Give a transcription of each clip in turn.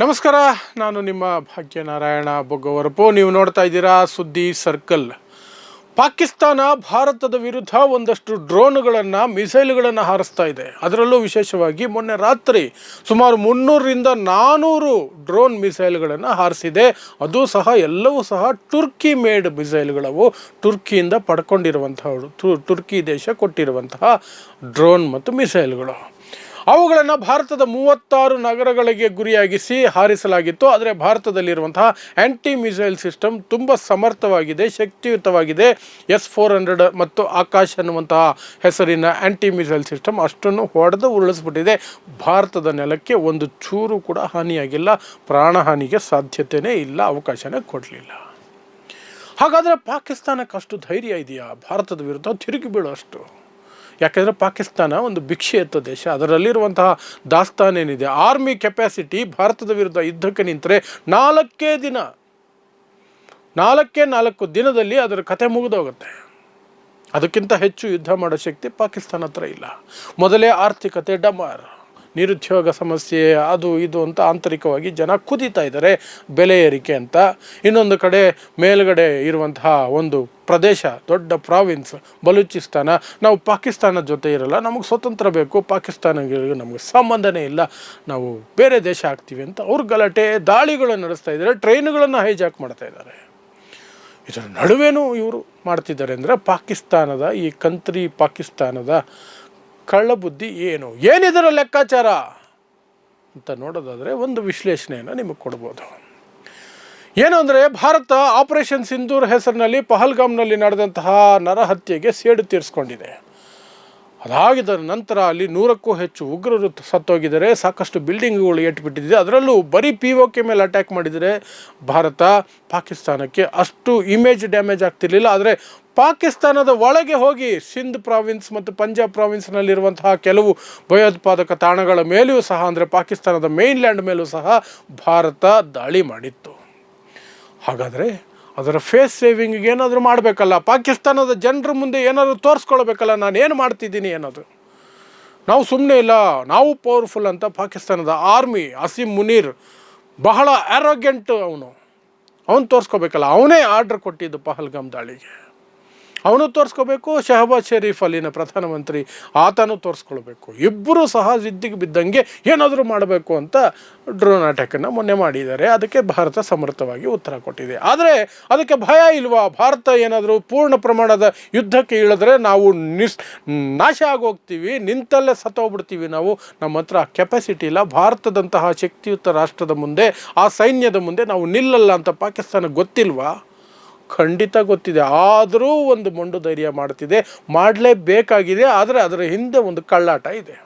ನಮಸ್ಕಾರ, ನಾನು ನಿಮ್ಮ ಭಾಗ್ಯನಾರಾಯಣ ಬೊಗ್ಗವರಪು. ನೀವು ನೋಡ್ತಾ ಇದ್ದೀರಾ ಸುದ್ದಿ ಸರ್ಕಲ್. ಪಾಕಿಸ್ತಾನ ಭಾರತದ ವಿರುದ್ಧ ಒಂದಷ್ಟು ಡ್ರೋನ್ಗಳನ್ನು, ಮಿಸೈಲ್ಗಳನ್ನು ಹಾರಿಸ್ತಾ ಇದೆ. ಅದರಲ್ಲೂ ವಿಶೇಷವಾಗಿ ಮೊನ್ನೆ ರಾತ್ರಿ ಸುಮಾರು ಮುನ್ನೂರರಿಂದ ನಾನ್ನೂರು ಡ್ರೋನ್ ಮಿಸೈಲ್ಗಳನ್ನು ಹಾರಿಸಿದೆ. ಅದು ಸಹ, ಎಲ್ಲವೂ ಸಹ ಟುರ್ಕಿ ಮೇಡ್ ಮಿಸೈಲ್ಗಳವು. ಟುರ್ಕಿಯಿಂದ ಪಡ್ಕೊಂಡಿರುವಂತಹ ಟುರ್ಕಿ ದೇಶ ಕೊಟ್ಟಿರುವಂತಹ ಡ್ರೋನ್ ಮತ್ತು ಮಿಸೈಲ್ಗಳು. ಅವುಗಳನ್ನು ಭಾರತದ ಮೂವತ್ತಾರು ನಗರಗಳಿಗೆ ಗುರಿಯಾಗಿಸಿ ಹಾರಿಸಲಾಗಿತ್ತು. ಆದರೆ ಭಾರತದಲ್ಲಿರುವಂತಹ ಆ್ಯಂಟಿ ಮಿಸೈಲ್ ಸಿಸ್ಟಮ್ ತುಂಬ ಸಮರ್ಥವಾಗಿದೆ, ಶಕ್ತಿಯುತವಾಗಿದೆ. ಎಸ್ ಫೋರ್ ಹಂಡ್ರೆಡ್ ಮತ್ತು ಆಕಾಶ್ ಅನ್ನುವಂತಹ ಹೆಸರಿನ ಆ್ಯಂಟಿ ಮಿಸೈಲ್ ಸಿಸ್ಟಮ್ ಅಷ್ಟನ್ನು ಹೊಡೆದು ಉರುಳಿಸ್ಬಿಟ್ಟಿದೆ. ಭಾರತದ ನೆಲಕ್ಕೆ ಒಂದು ಚೂರು ಕೂಡ ಹಾನಿಯಾಗಿಲ್ಲ. ಪ್ರಾಣಹಾನಿಗೆ ಸಾಧ್ಯತೆಯೇ ಇಲ್ಲ, ಅವಕಾಶನೇ ಕೊಡಲಿಲ್ಲ. ಹಾಗಾದರೆ ಪಾಕಿಸ್ತಾನಕ್ಕೆ ಅಷ್ಟು ಧೈರ್ಯ ಇದೆಯಾ? ಭಾರತದ ವಿರುದ್ಧ ತಿರುಗಿ ಬೀಳುವಷ್ಟು. ಯಾಕೆಂದರೆ ಪಾಕಿಸ್ತಾನ ಒಂದು ಭಿಕ್ಷೆ ಎತ್ತ ದೇಶ. ಅದರಲ್ಲಿರುವಂತಹ ದಾಸ್ತಾನೇನಿದೆ ಆರ್ಮಿ ಕೆಪಾಸಿಟಿ ಭಾರತದ ವಿರುದ್ಧ ಯುದ್ಧಕ್ಕೆ ನಿಂತರೆ ನಾಲ್ಕೇ ದಿನ, ನಾಲ್ಕೇ ನಾಲ್ಕು ದಿನದಲ್ಲಿ ಅದರ ಕತೆ ಮುಗಿದೋಗುತ್ತೆ. ಅದಕ್ಕಿಂತ ಹೆಚ್ಚು ಯುದ್ಧ ಮಾಡೋ ಶಕ್ತಿ ಪಾಕಿಸ್ತಾನ ಹತ್ರ ಇಲ್ಲ. ಮೊದಲೇ ಆರ್ಥಿಕತೆ ಡಮಾರ್. ನಿರುದ್ಯೋಗ ಸಮಸ್ಯೆ, ಅದು ಇದು ಅಂತ ಆಂತರಿಕವಾಗಿ ಜನ ಕುದೀತಾ ಇದ್ದಾರೆ ಬೆಲೆ ಏರಿಕೆ ಅಂತ. ಇನ್ನೊಂದು ಕಡೆ ಮೇಲುಗಡೆ ಇರುವಂತಹ ಒಂದು ಪ್ರದೇಶ, ದೊಡ್ಡ ಪ್ರಾವಿನ್ಸ್, ಬಲೂಚಿಸ್ತಾನ, ನಾವು ಪಾಕಿಸ್ತಾನದ ಜೊತೆ ಇರಲ್ಲ, ನಮಗೆ ಸ್ವತಂತ್ರ ಬೇಕು ಪಾಕಿಸ್ತಾನಿಗೆ ನಮಗೆ ಸಂಬಂಧನೇ ಇಲ್ಲ, ನಾವು ಬೇರೆ ದೇಶ ಆಗ್ತೀವಿ ಅಂತ ಅವ್ರ ಗಲಾಟೆ ದಾಳಿಗಳನ್ನು ನಡೆಸ್ತಾ ಇದ್ದಾರೆ, ಟ್ರೈನ್ಗಳನ್ನು ಹೈಜಾಕ್ ಮಾಡ್ತಾ ಇದ್ದಾರೆ. ಇದರ ನಡುವೆನೂ ಇವರು ಮಾಡ್ತಿದ್ದಾರೆ ಅಂದರೆ ಪಾಕಿಸ್ತಾನದ ಈ ಕಂತ್ರಿ ಪಾಕಿಸ್ತಾನದ ಕಳ್ಳಬುದ್ಧಿ ಏನು? ಏನಿದರ ಲೆಕ್ಕಾಚಾರ? ಅಂತ ನೋಡೋದಾದರೆ ಒಂದು ವಿಶ್ಲೇಷಣೆಯನ್ನು ನಿಮಗೆ ಕೊಡ್ಬೋದು. ಏನು ಅಂದರೆ, ಭಾರತ ಆಪರೇಷನ್ ಸಿಂಧೂರ್ ಹೆಸರಿನಲ್ಲಿ ಪಹಲ್ಗಾಮ್ನಲ್ಲಿ ನಡೆದಂತಹ ನರಹತ್ಯೆಗೆ ಸೇಡು ತೀರಿಸ್ಕೊಂಡಿದೆ. ಅದಾಗಿದ ನಂತರ ಅಲ್ಲಿ ನೂರಕ್ಕೂ ಹೆಚ್ಚು ಉಗ್ರರು ಸತ್ತೋಗಿದ್ದಾರೆ. ಸಾಕಷ್ಟು ಬಿಲ್ಡಿಂಗ್ಗಳು ಏಟ್ಬಿಟ್ಟಿದೆ ಅದರಲ್ಲೂ ಬರೀ ಪಿ ಓ ಕೆ ಮೇಲೆ ಅಟ್ಯಾಕ್ ಮಾಡಿದರೆ ಭಾರತ ಪಾಕಿಸ್ತಾನಕ್ಕೆ ಅಷ್ಟು ಇಮೇಜ್ ಡ್ಯಾಮೇಜ್ ಆಗ್ತಿರ್ಲಿಲ್ಲ. ಆದರೆ ಪಾಕಿಸ್ತಾನದ ಒಳಗೆ ಹೋಗಿ ಸಿಂಧ್ ಪ್ರಾವಿನ್ಸ್ ಮತ್ತು ಪಂಜಾಬ್ ಪ್ರಾವಿನ್ಸ್ನಲ್ಲಿರುವಂತಹ ಕೆಲವು ಭಯೋತ್ಪಾದಕ ತಾಣಗಳ ಮೇಲೆಯೂ ಸಹ, ಅಂದರೆ ಪಾಕಿಸ್ತಾನದ ಮೇನ್ಲ್ಯಾಂಡ್ ಮೇಲೂ ಸಹ ಭಾರತ ದಾಳಿ ಮಾಡಿತ್ತು. ಹಾಗಾದರೆ ಅದರ ಫೇಸ್ ಸೇವಿಂಗಿಗೆ ಏನಾದರೂ ಮಾಡಬೇಕಲ್ಲ. ಪಾಕಿಸ್ತಾನದ ಜನರ ಮುಂದೆ ಏನಾದರೂ ತೋರಿಸ್ಕೊಳ್ಬೇಕಲ್ಲ, ನಾನು ಏನು ಮಾಡ್ತಿದ್ದೀನಿ ಅನ್ನೋದು. ನಾವು ಸುಮ್ಮನೆ ಇಲ್ಲ, ನಾವು ಪವರ್ಫುಲ್ ಅಂತ ಪಾಕಿಸ್ತಾನದ ಆರ್ಮಿ ಅಸೀಮ್ ಮುನೀರ್ ಬಹಳ ಆರೋಗ್ಯಂಟ್ ಅವನು. ಅವನು ತೋರಿಸ್ಕೋಬೇಕಲ್ಲ, ಅವನೇ ಆರ್ಡ್ರ್ ಕೊಟ್ಟಿದ್ದು ಪಹಲ್ಗಾಮ್ ದಾಳಿಗೆ. ಅವನು ತೋರಿಸ್ಕೋಬೇಕು, ಶಹಬಾಜ್ ಶರೀಫ್ ಅಲ್ಲಿನ ಪ್ರಧಾನಮಂತ್ರಿ ಆತನೂ ತೋರಿಸ್ಕೊಳ್ಬೇಕು. ಇಬ್ಬರೂ ಸಹ ಜಿದ್ದಿಗೆ ಬಿದ್ದಂಗೆ ಏನಾದರೂ ಮಾಡಬೇಕು ಅಂತ ಡ್ರೋನ್ ಅಟ್ಯಾಕನ್ನು ಮೊನ್ನೆ ಮಾಡಿದ್ದಾರೆ. ಅದಕ್ಕೆ ಭಾರತ ಸಮರ್ಥವಾಗಿ ಉತ್ತರ ಕೊಟ್ಟಿದೆ. ಆದರೆ ಅದಕ್ಕೆ ಭಯ ಇಲ್ವಾ? ಭಾರತ ಏನಾದರೂ ಪೂರ್ಣ ಪ್ರಮಾಣದ ಯುದ್ಧಕ್ಕೆ ಇಳಿದ್ರೆ ನಾವು ನಿಸ್, ನಾಶ ಆಗೋಗ್ತೀವಿ, ನಿಂತಲ್ಲೇ ಸತ್ತೋಗ್ಬಿಡ್ತೀವಿ ನಾವು. ನಮ್ಮ ಹತ್ರ ಕೆಪಾಸಿಟಿ ಇಲ್ಲ. ಭಾರತದಂತಹ ಶಕ್ತಿಯುತ ರಾಷ್ಟ್ರದ ಮುಂದೆ, ಆ ಸೈನ್ಯದ ಮುಂದೆ ನಾವು ನಿಲ್ಲಲ್ಲ ಅಂತ ಪಾಕಿಸ್ತಾನ ಗೊತ್ತಿಲ್ವಾ? ಖಂಡಿತ ಗೊತ್ತಿದೆ. ಆದರೂ ಒಂದು ಮೊಂಡು ಧೈರ್ಯ ಮಾಡ್ತಿದೆ. ಮಾಡಲೇಬೇಕಾಗಿದೆ, ಆದರೆ ಅದರ ಹಿಂದೆ ಒಂದು ಕಳ್ಳಾಟ ಇದೆ.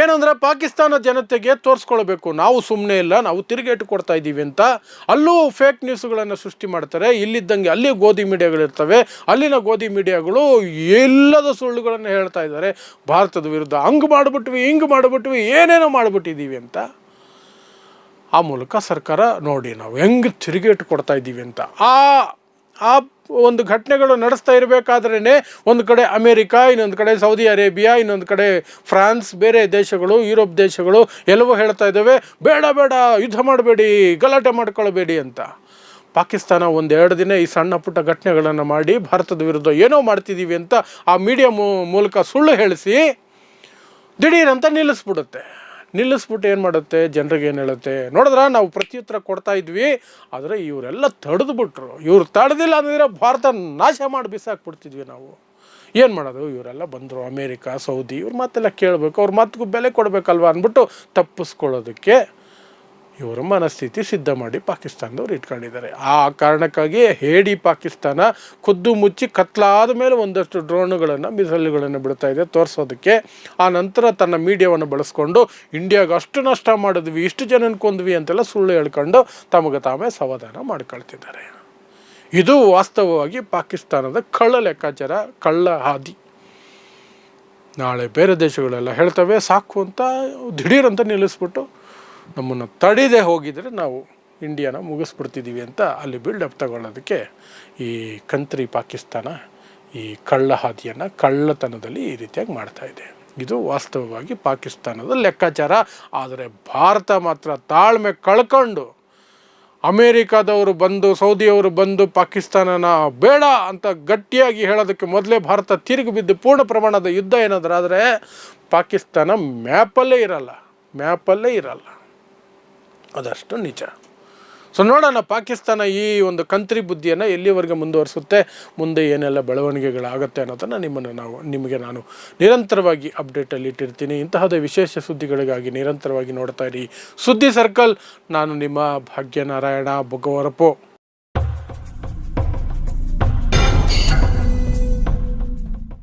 ಏನಂದ್ರೆ ಪಾಕಿಸ್ತಾನ ಜನತೆಗೆ ತೋರಿಸ್ಕೊಳ್ಬೇಕು. ನಾವು ಸುಮ್ಮನೆ ಇಲ್ಲ, ನಾವು ತಿರುಗೇಟು ಕೊಡ್ತಾ ಇದ್ದೀವಿ ಅಂತ ಅಲ್ಲೂ ಫೇಕ್ ನ್ಯೂಸ್ಗಳನ್ನು ಸೃಷ್ಟಿ ಮಾಡ್ತಾರೆ. ಇಲ್ಲಿದ್ದಂಗೆ ಅಲ್ಲಿ ಗೋಧಿ ಮೀಡಿಯಾಗಳಿರ್ತವೆ. ಅಲ್ಲಿನ ಗೋಧಿ ಮೀಡಿಯಾಗಳು ಎಲ್ಲದ ಸುಳ್ಳುಗಳನ್ನು ಹೇಳ್ತಾ ಇದ್ದಾರೆ. ಭಾರತದ ವಿರುದ್ಧ ಹಂಗೆ ಮಾಡಿಬಿಟ್ವಿ, ಹಿಂಗೆ ಮಾಡಿಬಿಟ್ವಿ, ಏನೇನೋ ಮಾಡಿಬಿಟ್ಟಿದ್ದೀವಿ ಅಂತ. ಆ ಮೂಲಕ ಸರ್ಕಾರ ನೋಡಿ ನಾವು. ಹೆಂಗೆ ತಿರುಗೇಟು ಕೊಡ್ತಾ ಇದ್ದೀವಿ ಅಂತ. ಆ ಆ ಒಂದು ಘಟನೆಗಳು ನಡೆಸ್ತಾ ಇರಬೇಕಾದ್ರೇ ಒಂದು ಕಡೆ ಅಮೇರಿಕಾ, ಇನ್ನೊಂದು ಕಡೆ ಸೌದಿ ಅರೇಬಿಯಾ, ಇನ್ನೊಂದು ಕಡೆ ಫ್ರಾನ್ಸ್, ಬೇರೆ ದೇಶಗಳು, ಯುರೋಪ್ ದೇಶಗಳು ಎಲ್ಲವೂ ಹೇಳ್ತಾ ಇದ್ದಾವೆ, ಬೇಡ ಬೇಡ, ಯುದ್ಧ ಮಾಡಬೇಡಿ, ಗಲಾಟೆ ಮಾಡ್ಕೊಳ್ಬೇಡಿ ಅಂತ. ಪಾಕಿಸ್ತಾನ ಒಂದೆರಡು ದಿನ ಈ ಸಣ್ಣ ಪುಟ್ಟ ಘಟನೆಗಳನ್ನು ಮಾಡಿ ಭಾರತದ ವಿರುದ್ಧ ಏನೋ ಮಾಡ್ತಿದ್ದೀವಿ ಅಂತ ಆ ಮೀಡಿಯಾ ಮೂಲಕ ಸುಳ್ಳು ಹೇಳಿಸಿ ದಿಢೀರಂತ ನಿಲ್ಲಿಸ್ಬಿಡುತ್ತೆ. ನಿಲ್ಲಿಸ್ಬಿಟ್ಟು ಏನು ಮಾಡುತ್ತೆ? ಜನರಿಗೆ ಏನು ಹೇಳುತ್ತೆ? ನೋಡಿದ್ರೆ? ನಾವು ಪ್ರತ್ಯುತ್ತರ ಕೊಡ್ತಾ ಇದ್ವಿ. ಆದರೆ ಇವರೆಲ್ಲ ತಡೆದ್ಬಿಟ್ರು. ಇವ್ರು ತಡೆದಿಲ್ಲ ಅಂದರೆ ಭಾರತ ನಾಶ ಮಾಡಿ ಬಿಸಾಕ್ಬಿಡ್ತಿದ್ವಿ ನಾವು. ಏನು ಮಾಡೋದು? ಇವರೆಲ್ಲ ಬಂದರು ಅಮೇರಿಕಾ, ಸೌದಿ, ಇವ್ರ ಮಾತೆಲ್ಲ ಕೇಳಬೇಕು. ಅವ್ರ ಮಾತಿಗೂ ಬೆಲೆ ಕೊಡಬೇಕಲ್ವ ಅಂದ್ಬಿಟ್ಟು ತಪ್ಪಿಸ್ಕೊಳ್ಳೋದಕ್ಕೆ. ಇವರ ಮನಸ್ಥಿತಿ ಸಿದ್ಧ ಮಾಡಿ ಪಾಕಿಸ್ತಾನದವ್ರು ಇಟ್ಕೊಂಡಿದ್ದಾರೆ. ಆ ಕಾರಣಕ್ಕಾಗಿ ಹೇಡಿ ಪಾಕಿಸ್ತಾನ ಖುದ್ದು ಮುಚ್ಚಿ ಕತ್ಲಾದ ಮೇಲೆ ಒಂದಷ್ಟು ಡ್ರೋನುಗಳನ್ನು, ಮಿಸೈಲ್ಗಳನ್ನು ಬಿಡ್ತಾ ಇದೆ ತೋರಿಸೋದಕ್ಕೆ. ಆ ನಂತರ ತನ್ನ ಮೀಡಿಯಾವನ್ನು ಬಳಸ್ಕೊಂಡು, ಇಂಡಿಯಾಗೆ ಅಷ್ಟು ನಷ್ಟ ಮಾಡಿದ್ವಿ, ಇಷ್ಟು ಜನನ ಕೊಂದ್ವಿ ಅಂತೆಲ್ಲ ಸುಳ್ಳು ಹೇಳ್ಕೊಂಡು ತಮಗೆ ತಾವೇ ಸಮಾಧಾನ ಮಾಡ್ಕೊಳ್ತಿದ್ದಾರೆ. ಇದು ವಾಸ್ತವವಾಗಿ ಪಾಕಿಸ್ತಾನದ ಕಳ್ಳ ಲೆಕ್ಕಾಚಾರ, ಕಳ್ಳ ಹಾದಿ. ನಾಳೆ ಬೇರೆ ದೇಶಗಳೆಲ್ಲ ಹೇಳ್ತವೆ, ಸಾಕು ಅಂತ ದಿಢೀರಂತ ನಿಲ್ಲಿಸ್ಬಿಟ್ಟು ನಮ್ಮನ್ನು ತಡೆದೇ ಹೋಗಿದರೆ ನಾವು ಇಂಡಿಯಾನ ಮುಗಿಸ್ಬಿಡ್ತಿದ್ದೀವಿ ಅಂತ ಅಲ್ಲಿ ಬಿಲ್ಡಪ್ ತಗೊಳ್ಳೋದಕ್ಕೆ ಈ ಕಂತ್ರಿ ಪಾಕಿಸ್ತಾನ ಈ ಕಳ್ಳ ಹಾದಿಯನ್ನು ಕಳ್ಳತನದಲ್ಲಿ ಈ ರೀತಿಯಾಗಿ ಮಾಡ್ತಾ ಇದೆ. ಇದು ವಾಸ್ತವವಾಗಿ ಪಾಕಿಸ್ತಾನದ ಲೆಕ್ಕಾಚಾರ. ಆದರೆ ಭಾರತ ಮಾತ್ರ ತಾಳ್ಮೆ ಕಳ್ಕೊಂಡು ಅಮೇರಿಕಾದವರು ಬಂದು, ಸೌದಿಯವರು ಬಂದು ಪಾಕಿಸ್ತಾನನ ಬೇಡ ಅಂತ ಗಟ್ಟಿಯಾಗಿ ಹೇಳೋದಕ್ಕೆ ಮೊದಲೇ ಭಾರತ ತಿರುಗಿ ಬಿದ್ದು ಪೂರ್ಣ ಪ್ರಮಾಣದ ಯುದ್ಧ ಏನಾದರೂ ಆದರೆ ಪಾಕಿಸ್ತಾನ ಮ್ಯಾಪಲ್ಲೇ ಇರಲ್ಲ. ಮ್ಯಾಪಲ್ಲೇ ಇರಲ್ಲ. ಅದಷ್ಟು ನಿಜ. ಸೊ ನೋಡೋಣ, ಪಾಕಿಸ್ತಾನ ಈ ಒಂದು ಕಂತ್ರಿ ಬುದ್ಧಿಯನ್ನು ಎಲ್ಲಿವರೆಗೆ ಮುಂದುವರಿಸುತ್ತೆ, ಮುಂದೆ ಏನೆಲ್ಲ ಬೆಳವಣಿಗೆಗಳಾಗುತ್ತೆ ಅನ್ನೋದನ್ನು ನಿಮ್ಮನ್ನು ನಾವು, ನಿಮಗೆ ನಾನು ನಿರಂತರವಾಗಿ ಅಪ್ಡೇಟಲ್ಲಿ ಇಟ್ಟಿರ್ತೀನಿ. ಇಂತಹದ ವಿಶೇಷ ಸುದ್ದಿಗಳಿಗಾಗಿ ನಿರಂತರವಾಗಿ ನೋಡ್ತಾ ಇರಿ. ಸುದ್ದಿ ಸರ್ಕಲ್, ನಾನು ನಿಮ್ಮ ಭಾಗ್ಯನಾರಾಯಣ ಬೊಗವರಪು